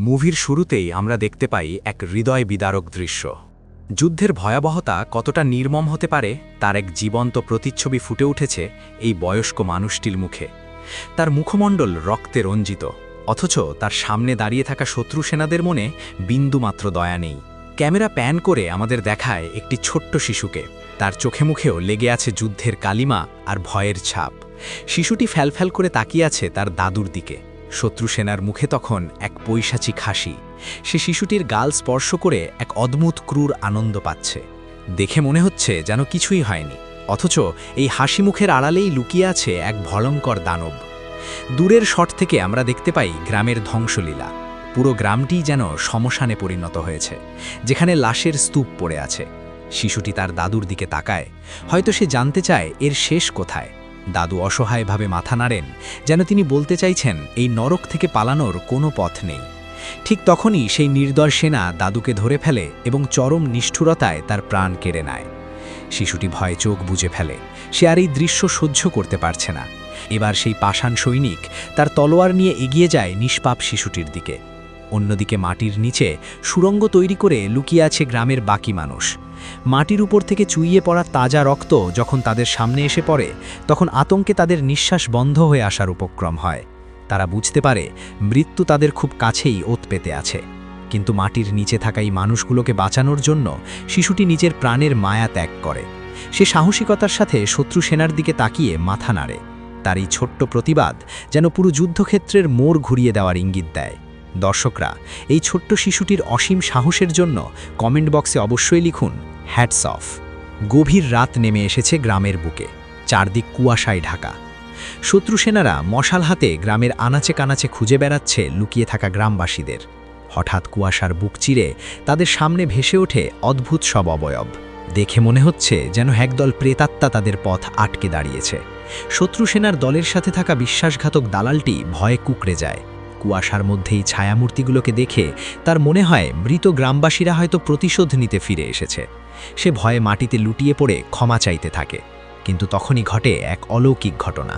মুভির শুরুতেই আমরা দেখতে পাই এক হৃদয় বিদারক দৃশ্য। যুদ্ধের ভয়াবহতা কতটা নির্মম হতে পারে, তার এক জীবন্ত প্রতিচ্ছবি ফুটে উঠেছে এই বয়স্ক মানুষটির মুখে। তার মুখমণ্ডল রক্তে রঞ্জিত, অথচ তার সামনে দাঁড়িয়ে থাকা শত্রু সেনাদের মনে বিন্দুমাত্র দয়া নেই। ক্যামেরা প্যান করে আমাদের দেখায় একটি ছোট্ট শিশুকে। তার চোখে মুখেও লেগে আছে যুদ্ধের কালিমা আর ভয়ের ছাপ। শিশুটি ফ্যালফ্যাল করে তাকিয়ে আছে তার দাদুর দিকে। শত্রু সেনার মুখে তখন এক পৈশাচিক হাসি। সে শিশুটির গাল স্পর্শ করে এক অদ্ভুত ক্রূর আনন্দ পাচ্ছে। দেখে মনে হচ্ছে যেন কিছুই হয়নি, অথচ এই হাসি মুখের আড়ালেই লুকিয়ে আছে এক ভয়ঙ্কর দানব। দূরের শট থেকে আমরা দেখতে পাই গ্রামের ধ্বংসলীলা। পুরো গ্রামটিই যেন শ্মশানে পরিণত হয়েছে, যেখানে লাশের স্তূপ পড়ে আছে। শিশুটি তার দাদুর দিকে তাকায়, হয়তো সে জানতে চায় এর শেষ কোথায়। দাদু অসহায়ভাবে মাথা নাড়েন, যেন তিনি বলতে চাইছেন, এই নরক থেকে পালানোর কোনো পথ নেই। ঠিক তখনই সেই নির্দয় সেনা দাদুকে ধরে ফেলে এবং চরম নিষ্ঠুরতায় তার প্রাণ কেড়ে নেয়। শিশুটি ভয়ে চোখ বুজে ফেলে, সে আর এই দৃশ্য সহ্য করতে পারছে না। এবার সেই পাষাণ সৈনিক তার তলোয়ার নিয়ে এগিয়ে যায় নিষ্পাপ শিশুটির দিকে। অন্যদিকে মাটির নিচে সুরঙ্গ তৈরি করে লুকিয়ে আছে গ্রামের বাকি মানুষ। মাটির উপর থেকে চুইয়ে পড়া তাজা রক্ত যখন তাদের সামনে এসে পড়ে, তখন আতঙ্কে তাদের নিঃশ্বাস বন্ধ হয়ে আসার উপক্রম হয়। তারা বুঝতে পারে, মৃত্যু তাদের খুব কাছেই ওত পেতে আছে। কিন্তু মাটির নিচে থাকা এই মানুষগুলোকে বাঁচানোর জন্য শিশুটি নিজের প্রাণের মায়া ত্যাগ করে। সে সাহসিকতার সাথে শত্রু সেনার দিকে তাকিয়ে মাথা নাড়ে। তার এই ছোট্ট প্রতিবাদ যেন পুরো যুদ্ধক্ষেত্রের মোড় ঘুরিয়ে দেওয়ার ইঙ্গিত দেয়। দর্শকরা, এই ছোট্ট শিশুটির অসীম সাহসের জন্য কমেন্ট বক্সে অবশ্যই লিখুন হ্যাটস অফ গভীর রাত নেমে এসেছে গ্রামের বুকে, চারদিক কুয়াশায় ঢাকা। শত্রু সেনারা মশাল হাতে গ্রামের আনাচে কানাচে খুঁজে বেড়াচ্ছে লুকিয়ে থাকা গ্রামবাসীদের। হঠাৎ কুয়াশার বুক চিরে তাদের সামনে ভেসে ওঠে অদ্ভুত সব অবয়ব। দেখে মনে হচ্ছে যেন একদল প্রেতাত্মা তাদের পথ আটকে দাঁড়িয়েছে। শত্রু সেনার দলের সাথে থাকা বিশ্বাসঘাতক দালালটি ভয়ে কুকড়ে যায়। কুয়াশার মধ্যেই ছায়ামূর্তিগুলোকে দেখে তার মনে হয় মৃত গ্রামবাসীরা হয়তো প্রতিশোধ নিতে ফিরে এসেছে। সে ভয়ে মাটিতে লুটিয়ে পড়ে ক্ষমা চাইতে থাকে। কিন্তু তখনই ঘটে এক অলৌকিক ঘটনা।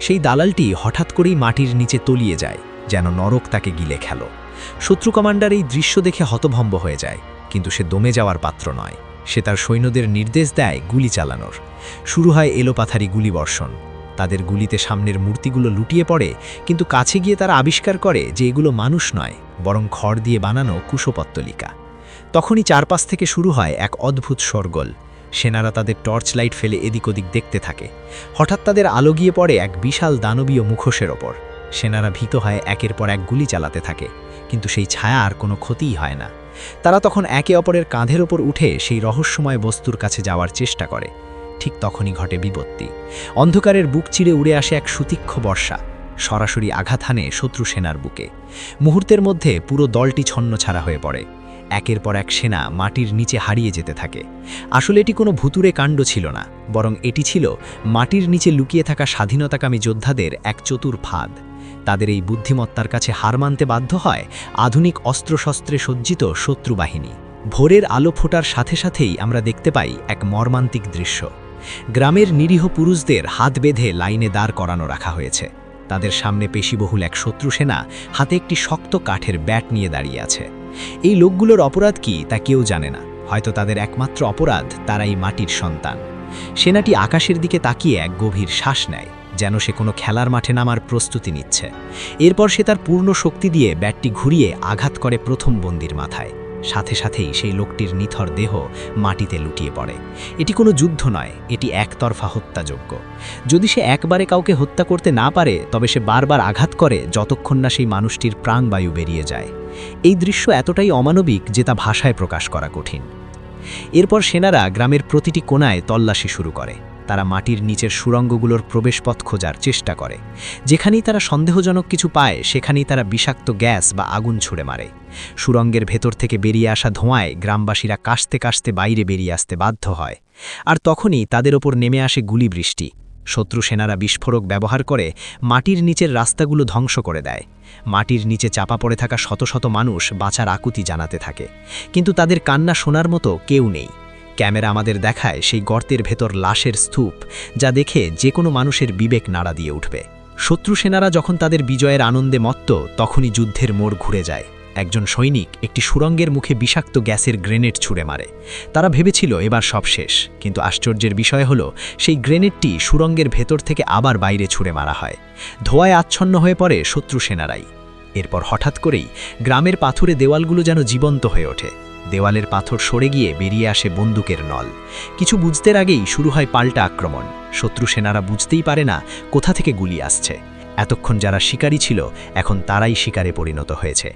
সেই দালালটি হঠাৎ করেই মাটির নিচে তলিয়ে যায়, যেন নরক তাকে গিলে খেল। শত্রু কমান্ডার এই দৃশ্য দেখে হতভম্ব হয়ে যায়, কিন্তু সে দমে যাওয়ার পাত্র নয়। সে তার সৈন্যদের নির্দেশ দেয় গুলি চালানোর। শুরু হয় এলোপাথারি গুলিবর্ষণ তাদের গুলিতে সামনের মূর্তিগুলো লুটিয়ে পড়ে, কিন্তু কাছে গিয়ে তারা আবিষ্কার করে যে এগুলো মানুষ নয়, বরং খড় দিয়ে বানানো কুশপত্তলিকা। তখনই চারপাশ থেকে শুরু হয় এক অদ্ভুত সরগোল সেনারা তাদের টর্চ লাইট ফেলে এদিক ওদিক দেখতে থাকে। হঠাৎ তাদের আলো গিয়ে পড়ে এক বিশাল দানবীয় মুখোশের ওপর। সেনারা ভীত হয় একের পর এক গুলি চালাতে থাকে, কিন্তু সেই ছায়া আর কোনো ক্ষতিই হয় না। তারা তখন একে অপরের কাঁধের ওপর উঠে সেই রহস্যময় বস্তুর কাছে যাওয়ার চেষ্টা করে। ঠিক তখনই ঘটে বিপত্তি। অন্ধকারের বুক চিরে উড়ে আসে এক সুতীক্ষ বর্ষা। সরাসরি আঘাত হানে শত্রু সেনার বুকে। মুহূর্তের মধ্যে পুরো দলটি ছন্নছাড়া হয়ে পড়ে। একের পর এক সেনা মাটির নিচে হারিয়ে যেতে থাকে। আসলে এটি কোনো ভুতুরে কাণ্ড ছিল না, বরং এটি ছিল মাটির নিচে লুকিয়ে থাকা স্বাধীনতাকামী যোদ্ধাদের এক চতুর ফাঁদ। তাদের এই বুদ্ধিমত্তার কাছে হার মানতে বাধ্য হয় আধুনিক অস্ত্রশস্ত্রে সজ্জিত শত্রু বাহিনী। ভোরের আলো ফোটার সাথে সাথেই আমরা দেখতে পাই এক মর্মান্তিক দৃশ্য। গ্রামের নিরীহ পুরুষদের হাত বেঁধে লাইনে দাঁড় করানো রাখা হয়েছে। তাদের সামনে পেশিবহুল এক শত্রু সেনা হাতে একটি শক্ত কাঠের ব্যাট নিয়ে দাঁড়িয়ে আছে। এই লোকগুলোর অপরাধ কি তা কেউ জানে না। হয়তো তাদের একমাত্র অপরাধ তারা এই মাটির সন্তান। সেনাটি আকাশের দিকে তাকিয়ে এক গভীর শ্বাস নেয়, যেন সে কোনো খেলার মাঠে নামার প্রস্তুতি নিচ্ছে। এরপর সে তার পূর্ণ শক্তি দিয়ে ব্যাটটি ঘুরিয়ে আঘাত করে প্রথম বন্দির মাথায়। সাথে সাথেই সেই লোকটির নিথর দেহ মাটিতে লুটিয়ে পড়ে। এটি কোনো যুদ্ধ নয়, এটি একতরফা হত্যাযোগ্য যদি সে একবারে কাউকে হত্যা করতে না পারে, তবে সে বারবার আঘাত করে যতক্ষণ না সেই মানুষটির প্রাণবায়ু বেরিয়ে যায়। এই দৃশ্য এতটাই অমানবিক যে তা ভাষায় প্রকাশ করা কঠিন। এরপর সেনারা গ্রামের প্রতিটি কোনায় তল্লাশি শুরু করে। তারা মাটির নিচের সুরঙ্গগুলোর প্রবেশপথ খোঁজার চেষ্টা করে। যেখানেই তারা সন্দেহজনক কিছু পায়, সেখানেই তারা বিষাক্ত গ্যাস বা আগুন ছুড়ে মারে। সুরঙ্গের ভেতর থেকে বেরিয়ে আসা ধোঁয়ায় গ্রামবাসীরা কাশতে কাশতে বাইরে বেরিয়ে আসতে বাধ্য হয়। আর তখনই তাদের ওপর নেমে আসে গুলি বৃষ্টি শত্রু সেনারা বিস্ফোরক ব্যবহার করে মাটির নিচের রাস্তাগুলো ধ্বংস করে দেয়। মাটির নিচে চাপা পড়ে থাকা শত শত মানুষ বাঁচার আকুতি জানাতে থাকে। কিন্তু তাদের কান্না শোনার মতো কেউ নেই। ক্যামেরা আমাদের দেখায় সেই গর্তের ভেতর লাশের স্তূপ, যা দেখে যে কোনো মানুষের বিবেক নাড়া দিয়ে উঠবে। শত্রু সেনারা যখন তাদের বিজয়ের আনন্দে মত্ত, তখনই যুদ্ধের মোড় ঘুরে যায়। একজন সৈনিক একটি সুরঙ্গের মুখে বিষাক্ত গ্যাসের গ্রেনেড ছুঁড়ে মারে। তারা ভেবেছিল এবার সব শেষ, কিন্তু আশ্চর্যের বিষয় হলো, সেই গ্রেনেডটি সুরঙ্গের ভেতর থেকে আবার বাইরে ছুঁড়ে মারা হয়। ধোয়ায় আচ্ছন্ন হয়ে পড়ে শত্রু সেনারাই। এরপর হঠাৎ করেই গ্রামের পাথুরে দেওয়ালগুলো যেন জীবন্ত হয়ে ওঠে। দেওয়ালের পাথর সরে গিয়ে বেরিয়ে আসে বন্দুকের নল। কিছু বুঝতে আগেই শুরু হয় পাল্টা আক্রমণ। শত্রু সেনারা বুঝতেই পারে না কোথা থেকে গুলি আসছে। এতক্ষণ যারা শিকারী ছিল, এখন তারাই শিকারে পরিণত হয়েছে।